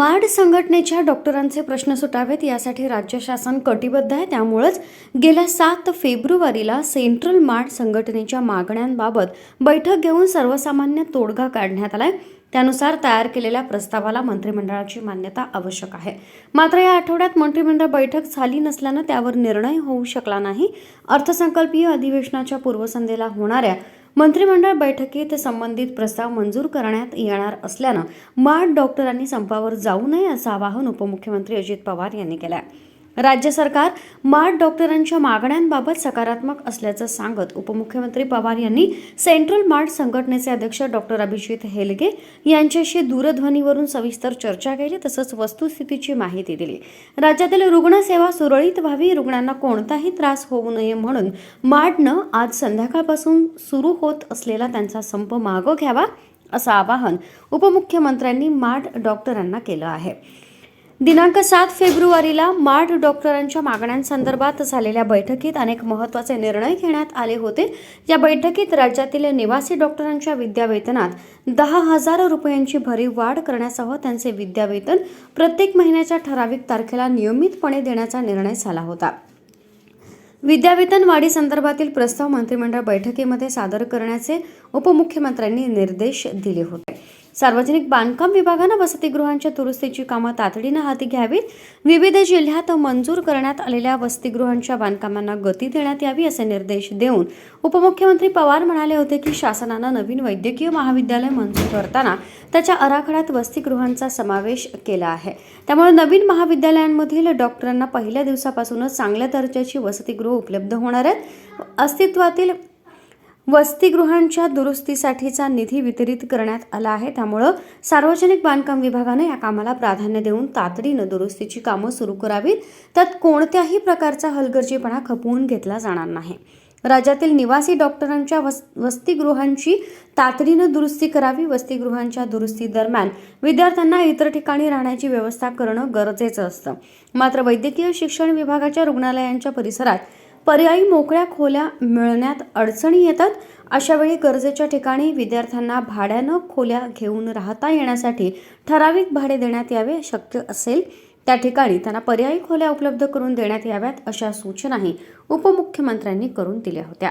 Bard संघटनेच्या डॉक्टरांचे प्रश्न सुटावेत यासाठी राज्य शासन कटिबद्ध आहे. त्यामुळंच गेल्या सात फेब्रुवारीला सेंट्रल मार्ड संघटनेच्या मागण्यांबाबत बैठक घेऊन सर्वसामान्य तोडगा काढण्यात आलाय. त्यानुसार तयार केलेल्या प्रस्तावाला मंत्रिमंडळाची मान्यता आवश्यक आहे. मात्र या आठवड्यात मंत्रिमंडळ बैठक झाली नसल्यानं त्यावर निर्णय होऊ शकला नाही. अर्थसंकल्पीय अधिवेशनाच्या पूर्वसंध्येला होणाऱ्या मंत्रिमंडळ बैठकीत संबंधित प्रस्ताव मंजूर करण्यात येणार असल्यानं माड डॉक्टरांनी संपावर जाऊ नये असं आवाहन उपमुख्यमंत्री अजित पवार यांनी केलं आहे राज्य सरकार माड डॉक्टरांच्या मागण्यांबाबत सकारात्मक असल्याचं सांगत उपमुख्यमंत्री पवार यांनी सेंट्रल मार्ट संघटनेचे अध्यक्ष डॉक्टर अभिजित हेलगे यांच्याशी दूरध्वनीवरून सविस्तर चर्चा केली तसंच वस्तुस्थितीची माहिती दिली. राज्यातील रुग्णसेवा सुरळीत व्हावी रुग्णांना कोणताही त्रास होऊ नये म्हणून माडनं आज संध्याकाळपासून सुरू होत असलेला त्यांचा संप मागं घ्यावा असं आवाहन उपमुख्यमंत्र्यांनी माड डॉक्टरांना केलं आहे. दिनांक सात फेब्रुवारीला माठ डॉक्टरांच्या मागण्यांसंदर्भात झालेल्या बैठकीत अनेक महत्त्वाचे निर्णय घेण्यात आले होते. या बैठकीत राज्यातील निवासी डॉक्टरांच्या विद्यावेतनात दहा हजार रुपयांची भरीव वाढ करण्यासह त्यांचे विद्यावेतन प्रत्येक महिन्याच्या ठराविक तारखेला नियमितपणे देण्याचा निर्णय झाला होता. विद्यावेतन वाढीसंदर्भातील प्रस्ताव मंत्रिमंडळ बैठकीमध्ये सादर करण्याचे उपमुख्यमंत्र्यांनी निर्देश दिले होते. सार्वजनिक बांधकाम विभागानं वसतिगृहांच्या दुरुस्तीची कामं तातडीनं हाती घ्यावीत. विविध जिल्ह्यात मंजूर करण्यात आलेल्या वसतिगृहांच्या बांधकामांना गती देण्यात यावी असे निर्देश देऊन उपमुख्यमंत्री पवार म्हणाले होते की शासनानं नवीन वैद्यकीय महाविद्यालय मंजूर करताना त्याच्या आराखड्यात वसतिगृहांचा समावेश केला आहे. त्यामुळे नवीन महाविद्यालयांमधील डॉक्टरांना पहिल्या दिवसापासूनच चांगल्या दर्जाची वसतिगृह उपलब्ध होणार आहेत. अस्तित्वातील वसतिगृहांच्या दुरुस्तीसाठीचा निधी वितरित करण्यात आला आहे. त्यामुळं सार्वजनिक बांधकाम विभागानं या कामाला प्राधान्य देऊन तातडीनं दुरुस्तीची कामं सुरू करावीत. त्यात कोणत्याही प्रकारचा हलगर्जीपणा खपवून घेतला जाणार नाही. राज्यातील निवासी डॉक्टरांच्या वस वसतिगृहांची तातडीनं दुरुस्ती करावी. वसतिगृहांच्या दुरुस्ती दरम्यान विद्यार्थ्यांना इतर ठिकाणी राहण्याची व्यवस्था करणं गरजेचं असतं. मात्र वैद्यकीय शिक्षण विभागाच्या रुग्णालयांच्या परिसरात पर्यायी मोकळ्या खोल्या मिळण्यात अडचणी येतात. अशावेळी गरजेच्या ठिकाणी विद्यार्थ्यांना भाड्यानं खोल्या घेऊन राहता येण्यासाठी ठराविक भाडे देण्यात यावे शक्य असेल. त्या ठिकाणी त्यांना पर्यायी खोल्या उपलब्ध करून देण्यात याव्यात अशा सूचनाही उपमुख्यमंत्र्यांनी करून दिल्या होत्या.